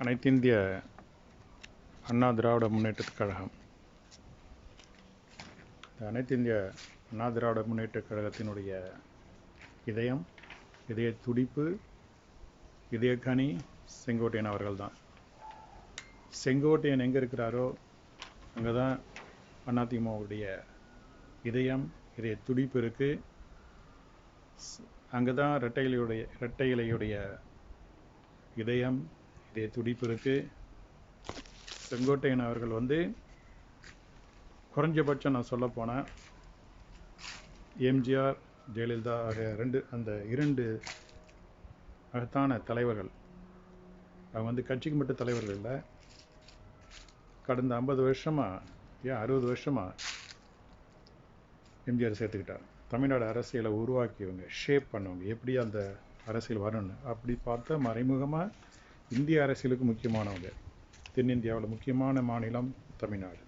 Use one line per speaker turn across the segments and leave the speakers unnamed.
அனைத்திந்திய அண்ணா திராவிட முன்னேற்றக் கழகம். இந்த அனைத்திந்திய அண்ணா திராவிட முன்னேற்றக் கழகத்தினுடைய இதயம் இதய துடிப்பு இதயக்கனி செங்கோட்டையன் அவர்கள் தான் செங்கோட்டையன் எங்கே இருக்கிறாரோ அங்கே தான் அதிமுகவுடைய இதயம் இதய துடிப்பு இருக்குது அங்கே தான் இரட்டை இலையுடைய இரட்டை இலையுடைய இதயம் இதே துடிப்பு இருக்குது செங்கோட்டையன் அவர்கள் வந்து குறைஞ்சபட்சம் நான் சொல்ல போனேன் எம்ஜிஆர் ஜெயலலிதா ஆகிய ரெண்டு அந்த இரண்டு மகத்தான தலைவர்கள் அவங்க வந்து கட்சிக்கு மட்டும் தலைவர்கள் இல்லை. கடந்த ஐம்பது வருஷமாக ஏன் அறுபது வருஷமாக எம்ஜிஆர் சேர்த்துக்கிட்டார் தமிழ்நாடு அரசியலை உருவாக்கியவங்க ஷேப் பண்ணவங்க எப்படி அந்த அரசியல் வரணும்னு அப்படி பார்த்தா மறைமுகமாக இந்திய அரசியலுக்கு முக்கியமானவங்க. தென்னிந்தியாவில் முக்கியமான மாநிலம் தமிழ்நாடு.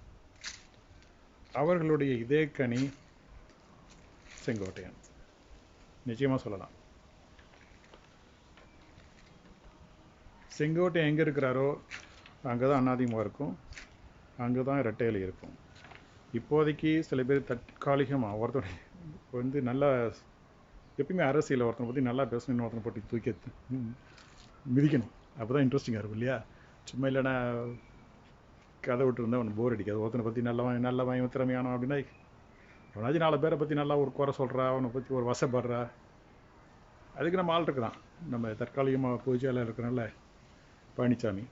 அவர்களுடைய இதே கனி செங்கோட்டையன். நிச்சயமாக சொல்லலாம். செங்கோட்டையன் எங்கே இருக்கிறாரோ அங்கே தான் அண்ணாதிமுக இருக்கும். அங்கே தான் இரட்டையில் இருக்கும். இப்போதைக்கு சில பேர் தற்காலிகமாக ஒருத்தர் வந்து நல்லா எப்பயுமே அரசியலில் ஒருத்தனை பற்றி நல்லா பேசணும் இன்னொருத்தனை பற்றி தூக்கி மிதிக்கணும். அப்போ தான் இன்ட்ரெஸ்டிங்காக இருக்கும் இல்லையா? சும்மா இல்லைன்னா கதை விட்டுருந்தா அவனுக்கு போர் அடிக்காது. ஒருத்தனை பற்றி நல்லவன் நல்லவன் திறமையானவன் அப்படின்னா அவனாச்சும் நாலு பேரை பற்றி நல்லா ஒரு குறை சொல்கிறா அவனை பற்றி ஒரு வசப்படுறா. அதுக்கு நம்ம ஆள் இருக்கிறான். நம்ம தற்காலிகமாக பூஜையில் இருக்கிறனால பழனிசாமி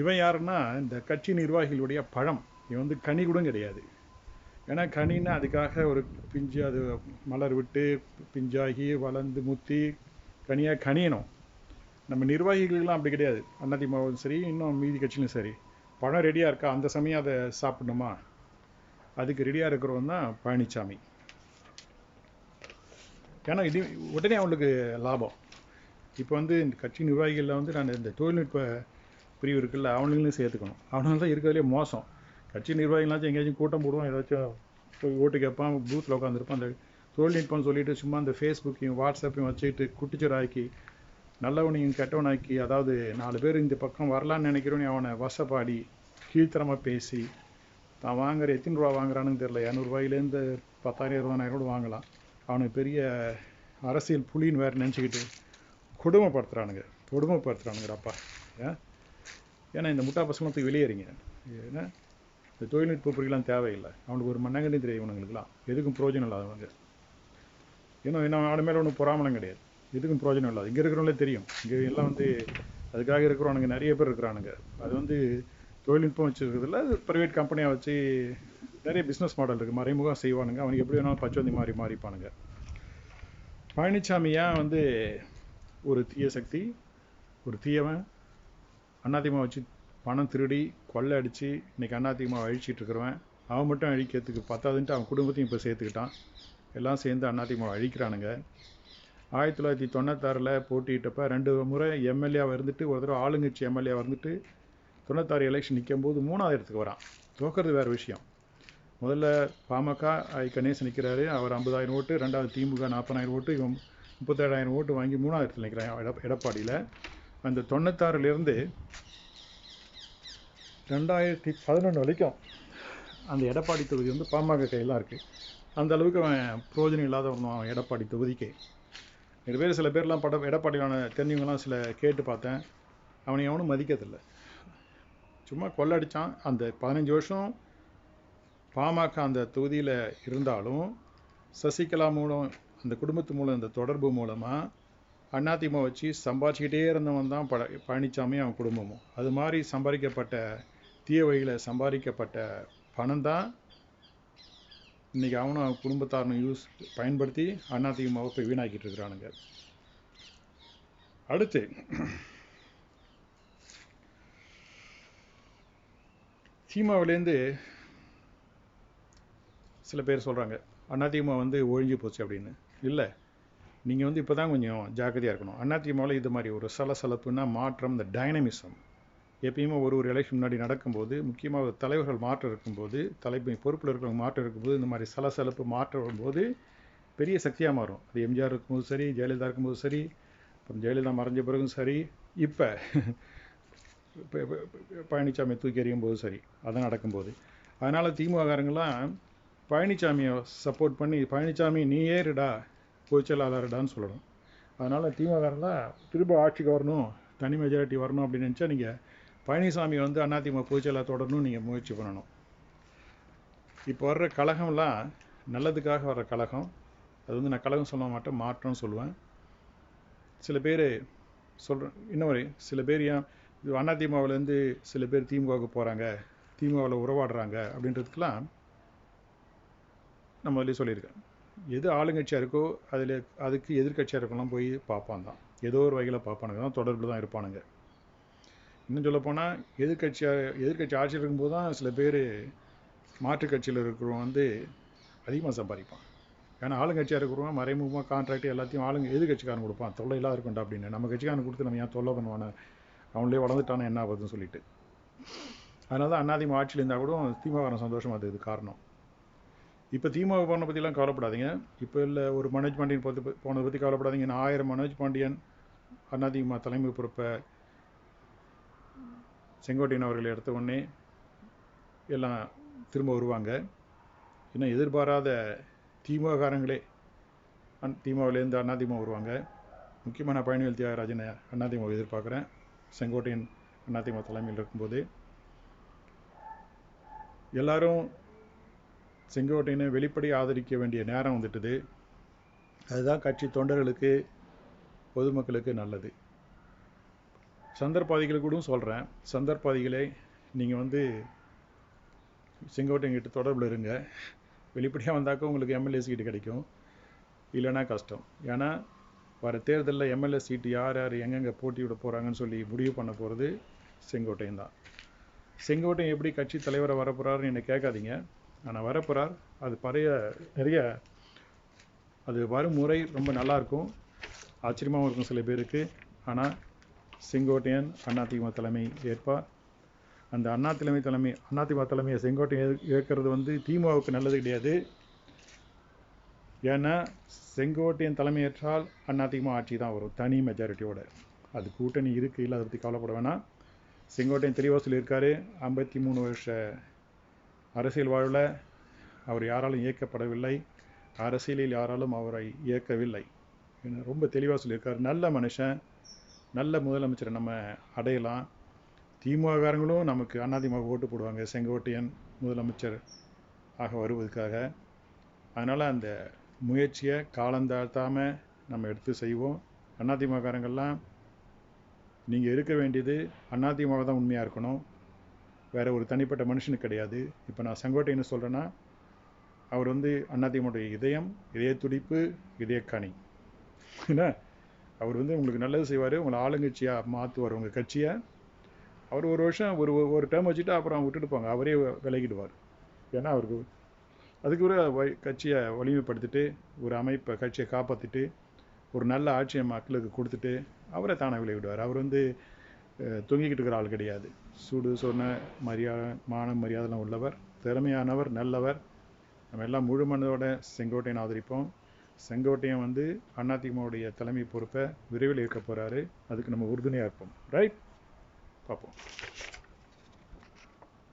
இவன் யாருன்னா இந்த கட்சி நிர்வாகிகளுடைய பழம். இவன் வந்து கனி கூட கிடையாது. ஏன்னா கனின்னா அதுக்காக ஒரு பிஞ்சு அது மலர் விட்டு பிஞ்சாகி வளர்ந்து முத்தி கனியாக கனியணும். நம்ம நிர்வாகிகளுக்கெல்லாம் அப்படி கிடையாது. அதிமுகவும் சரி இன்னும் மீதி கட்சியிலும் சரி. பணம் ரெடியாக இருக்கா? அந்த சமயம் அதை சாப்பிடணுமா? அதுக்கு ரெடியாக இருக்கிறவன் தான் பழனிசாமி ஏன்னா இது உடனே அவங்களுக்கு லாபம். இப்போ வந்து இந்த கட்சி நிர்வாகிகளில் வந்து நான் இந்த தொழில்நுட்ப பிரிவு இருக்குல்ல அவனுங்களும் சேர்த்துக்கணும். அவனால தான் இருக்கிறதுலே மோசம். கட்சி நிர்வாகிகளாச்சும் எங்கேயாச்சும் கூட்டம் போடுவோம் ஏதாச்சும் போய் ஓட்டு கேட்பான் பூத்தில் உட்காந்துருப்பான் அந்த தொழில்நுட்பம்னு சொல்லிட்டு சும்மா அந்த ஃபேஸ்புக்கையும் வாட்ஸ்அப்பையும் வச்சுக்கிட்டு குட்டிச்சராக்கி நல்லவனையும் கெட்டவனாக்கி அதாவது நாலு பேர் இந்த பக்கம் வரலான்னு நினைக்கிறவனே அவனை வசப்பாடி கீழ்த்தரமாக பேசி தான் வாங்குற எத்தனை ரூபா வாங்குறான்னு தெரில இரநூறுவாயிலேருந்து பத்தாயிரம் இருபதாயிரம் கூட வாங்கலாம். அவனுக்கு பெரிய அரசியல் புலின்னு வேறு நினச்சிக்கிட்டு கொடுமைப்படுத்துகிறானுங்க கொடுமைப்படுத்துகிறானுங்கடாப்பா ஏன்? ஏன்னா இந்த முட்டா பசங்களுக்கு வெளியேறிங்க. ஏன்னா இந்த தொழில்நுட்ப பொறிகளாம் தேவையில்லை. அவனுக்கு ஒரு மண்ணங்கண்டி தெரியும் இவனுங்களுக்குலாம் எதுக்கும் பிரயோஜனம் இல்லாதவங்க. ஏன்னா இன்னும் அவன் மேலே ஒன்றும் பொறாமலம் கிடையாது. எதுக்கும் பிரயோஜனம் இல்லை. இங்கே இருக்கிறவங்களே தெரியும். இங்கே எல்லாம் வந்து அதுக்காக இருக்கிறவனுங்க நிறைய பேர் இருக்கிறானுங்க. அது வந்து தொழில்நுட்பம் வச்சுருக்கிறதுல ப்ரைவேட் கம்பெனியாக வச்சு நிறைய பிஸ்னஸ் மாடல் இருக்குது மறைமுகம் செய்வானுங்க. அவனுக்கு எப்படி வேணாலும் பச்சவந்தி மாறி மாறிப்பானுங்க. பழனிசாமி ஏன் வந்து ஒரு தீய சக்தி ஒரு தீயவன் அதிமுக வச்சு பணம் திருடி கொள்ளை அடித்து இன்றைக்கி அதிமுக அழிச்சிட்டு இருக்கிறவன் அவன் மட்டும் அழிக்கிறதுக்கு பத்தாதுன்ட்டு அவன் குடும்பத்தையும் இப்போ சேர்த்துக்கிட்டான். எல்லாம் சேர்ந்து அதிமுக அழிக்கிறானுங்க. ஆயிரத்தி தொள்ளாயிரத்தி தொண்ணூத்தாறில் போட்டியிட்டப்ப ரெண்டு முறை எம்எல்ஏவாக இருந்துட்டு ஒரு தடவை ஆளுங்கட்சி எம்எல்ஏவாக இருந்துட்டு தொண்ணூத்தாறு எலெக்ஷன் நிற்கும் போது மூணாவது இடத்துக்கு வரான். தோக்கிறது வேறு விஷயம். முதல்ல பாமக ஐ. கணேசன் நிற்கிறாரு அவர் ஐம்பதாயிரம் ஓட்டு ரெண்டாவது திமுக நாற்பதாயிரம் ஓட்டு இவன் முப்பத்தேழாயிரம் ஓட்டு வாங்கி மூணாவது இடத்துல நிற்கிறான் எட எடப்பாடியில். அந்த தொண்ணூத்தாறுலேருந்து ரெண்டாயிரத்தி பதினொன்று வரைக்கும் அந்த எடப்பாடி தொகுதி வந்து பாமக கையெல்லாம் இருக்குது அந்த அளவுக்கு அவன் பிரயோஜனம் இல்லாதவன் அவன் எடப்பாடி தொகுதிக்கு. நிறைய பேர் சில பேர்லாம் பட எடப்பாடியான தெரிஞ்சவங்கலாம் சில கேட்டு பார்த்தேன். அவனை எவனும் மதிக்கிறதில்ல சும்மா கொள்ளடிச்சான். அந்த பதினஞ்சு வருஷம் பாமக அந்த தொகுதியில் இருந்தாலும் சசிகலா மூலம் அந்த குடும்பத்து மூலம் இந்த தொடர்பு மூலமாக அண்ணாத்திமா வச்சு சம்பாதிச்சிக்கிட்டே இருந்தவன் தான் பழ பழனிசாமி அவன் குடும்பமும். அது மாதிரி சம்பாதிக்கப்பட்ட தீய வழியில் சம்பாதிக்கப்பட்ட பணம் தான் இன்றைக்கி அவனும் அவன் குடும்பத்தாரனும் யூஸ் பயன்படுத்தி அதிமுகவை போய் வீணாக்கிட்டு இருக்கிறானுங்க. அடுத்து சீமாவிலேருந்து சில பேர் சொல்கிறாங்க அதிமுக வந்து ஒழிஞ்சு போச்சு அப்படின்னு. இல்லை நீங்கள் வந்து இப்போ தான் கொஞ்சம் ஜாக்கிரதையாக இருக்கணும். அதிமுகவில் இது மாதிரி ஒரு சலசலப்புன்னா மாற்றம் இந்த டைனமிசம் எப்பயுமே ஒரு ஒரு எலெக்ஷன் முன்னாடி நடக்கும்போது முக்கியமாக தலைவர்கள் மாற்றம் இருக்கும்போது தலைமை பொறுப்பில் இருக்கிறவங்க மாற்றம் இருக்கும்போது இந்த மாதிரி சலசலப்பு மாற்றம் வரும்போது பெரிய சக்தியாக மாறும். அது எம்ஜிஆர் இருக்கும்போது சரி ஜெயலலிதா இருக்கும்போது சரி அப்புறம் ஜெயலலிதா மறைஞ்ச பிறகும் சரி இப்போ பழனிசாமி தூக்கி எறியும் போது சரி அது நடக்கும்போது. அதனால் திமுககாரங்களாம் பழனிசாமியை சப்போர்ட் பண்ணி பழனிசாமி நீ ஏறுடா பொதுச்செயலாளர்டான்னு சொல்லணும். அதனால் திமுககாரங்களாம் திரும்ப ஆட்சிக்கு வரணும் தனி மெஜாரிட்டி வரணும் அப்படின்னு நினச்சா நீங்கள் பழனிசாமி வந்து அதிமுக பொதுச் செயலாளர் தொடரணும் நீங்கள் முயற்சி பண்ணணும். இப்போ வர்ற கழகம்லாம் நல்லதுக்காக வர்ற கழகம். அது வந்து நான் கழகம் சொல்ல மாட்டேன் மாற்றம்னு சொல்லுவேன். சில பேர் சொல்கிறேன் இன்னும் வரை சில பேர் ஏன் இது அதிமுகவிலேருந்து சில பேர் திமுகவுக்கு போகிறாங்க திமுகவில் உறவாடுறாங்க அப்படின்றதுக்கெல்லாம் நம்ம அதிலே சொல்லியிருக்கேன். எது ஆளுங்கட்சியாக இருக்கோ அதில் அதுக்கு எதிர்க்கட்சியாக இருக்கலாம் போய் பார்ப்பான் தான். ஏதோ ஒரு வகையில் பார்ப்பானுங்க தான் தொடர்பில் தான் இருப்பானுங்க. இன்னும் சொல்லப்போனால் எதிர்க்கட்சியாக எதிர்க்கட்சி ஆட்சியில் இருக்கும்போது தான் சில பேர் மாற்றுக் கட்சியில் இருக்கிறவங்க வந்து அதிகமாக சம்பாதிப்பான் ஏன்னா ஆளுங்கட்சியாக இருக்கிறவங்க மறைமுகமாக கான்ட்ராக்ட் எல்லாத்தையும் ஆளுங்க எதிர்கட்சிக்காரன் கொடுப்பான் தொல்லையெல்லாம் இல்லாத இருக்கண்டா அப்படின்னு. நம்ம கட்சிக்காரன் கொடுத்து நம்ம ஏன் தொல்லை பண்ணுவானே? அவங்களே வளர்ந்துட்டானே என்ன ஆகுதுன்னு சொல்லிட்டு. அதனால தான் அண்ணாதிமுக ஆட்சியில் இருந்தால் கூட திமுக சந்தோஷமாக இருக்குது காரணம். இப்போ திமுக போன பற்றிலாம் கவலைப்படாதீங்க. இப்போ இல்லை ஒரு மனோஜ் பாண்டியன் பற்றி போனதை பற்றி கவலைப்படாதீங்க. நான் ஆயிரம் மனோஜ் பாண்டியன் அதிமுக தலைமை பொறுப்பை செங்கோட்டையன் அவர்கள் எடுத்த உடனே எல்லாம் திரும்ப வருவாங்க. இன்னும் எதிர்பாராத திமுககாரங்களே அந் திமுகவிலேருந்து அதிமுக வருவாங்க. முக்கியமான பயணிகள் தியாகராஜனை அதிமுக எதிர்பார்க்குறேன். செங்கோட்டையன் அதிமுக தலைமையில் இருக்கும்போது எல்லாரும் செங்கோட்டையனை வெளிப்படை ஆதரிக்க வேண்டிய நேரம் வந்துட்டுது. அதுதான் கட்சி தொண்டர்களுக்கு பொதுமக்களுக்கு நல்லது. சந்தர்ப்பாதிகளுக்கு கூட சொல்கிறேன் சந்தர்ப்பாதிகளே நீங்கள் வந்து செங்கோட்டையங்கிட்ட தொடர்பில் இருங்க. வெளிப்படையாக வந்தாக்க உங்களுக்கு எம்எல்ஏ சீட்டு கிடைக்கும். இல்லைன்னா கஷ்டம். ஏன்னா வர தேர்தலில் எம்எல்ஏ சீட்டு யார் யார் எங்கெங்கே போட்டியிட போகிறாங்கன்னு சொல்லி முடிவு பண்ண போகிறது செங்கோட்டையன் தான். செங்கோட்டையன் எப்படி கட்சி தலைவரை வரப்போகிறாருன்னு என்னை கேட்காதீங்க. ஆனால் வரப்போகிறார் அது பழைய நிறைய அது வரும் முறை ரொம்ப நல்லாயிருக்கும் ஆச்சரியமாகவும் இருக்கும் சில பேருக்கு. ஆனால் செங்கோட்டையன் அதிமுக தலைமை ஏற்பார். அந்த அண்ணா தலைமை தலைமை அதிமுக தலைமையை செங்கோட்டையன் ஏற்கிறது வந்து திமுகவுக்கு நல்லது கிடையாது. ஏன்னா செங்கோட்டையன் தலைமையேற்றால் அதிமுக ஆட்சி தான் வரும் தனி மெஜாரிட்டியோட அது கூட்டணி இருக்குது இல்லை அதை பற்றி கவலைப்பட வேணாம். செங்கோட்டையன் தெளிவாக சொல்லியிருக்காரு ஐம்பத்தி மூணு வருஷ அரசியல் வாழ்வில் அவர் யாராலும் இயக்கப்படவில்லை அரசியலில் யாராலும் அவரை இயக்கவில்லை. ரொம்ப தெளிவாக சொல்லியிருக்காரு. நல்ல மனுஷன் நல்ல முதலமைச்சரை நம்ம அடையலாம். திமுககாரங்களும் நமக்கு அதிமுக ஓட்டு போடுவாங்க. செங்கோட்டையன் முதலமைச்சர் ஆக வருவதற்காக. அதனால் அந்த முயற்சியை காலந்தாழ்த்தாமல் நம்ம எடுத்து செய்வோம். அதிமுககாரங்கள்லாம் நீங்கள் இருக்க வேண்டியது அதிமுக தான் உண்மையாக இருக்கணும். வேறு ஒரு தனிப்பட்ட மனுஷனுக்கு கிடையாது. இப்போ நான் செங்கோட்டையன்னு சொல்கிறேன்னா அவர் வந்து அதிமுக இதயம் இதய துடிப்பு இதயக்கனி. என்ன? அவர் வந்து உங்களுக்கு நல்லது செய்வார் உங்களை ஆளுங்கட்சியாக மாற்றுவார் உங்கள் கட்சியை. அவர் ஒரு வருஷம் ஒரு ஒரு டேர்ம் வச்சுட்டு அப்புறம் விட்டுட்டு போங்க அவரே விலகிடுவார். ஏன்னா அவருக்கு அதுக்கு ஒரு கட்சியை வலிமைப்படுத்திட்டு ஒரு அமைப்பை கட்சியை காப்பாற்றிட்டு ஒரு நல்ல ஆட்சியை மக்களுக்கு கொடுத்துட்டு அவரை தானே விளையிடுவார் அவர் வந்து தொங்கிக்கிட்டு இருக்கிற ஆள் கிடையாது. சூடு சொன்ன மரியாதை மான மரியாதைலாம் உள்ளவர் திறமையானவர் நல்லவர். நம்ம எல்லாம் முழு மனதோட செங்கோட்டையன் ஆதரிப்போம். செங்கோட்டையன் வந்து அதிமுகவுடைய தலைமை பொறுப்பை விரைவில் இருக்க போகிறாரு அதுக்கு நம்ம உறுதுணையாக இருப்போம். ரைட் பார்ப்போம்.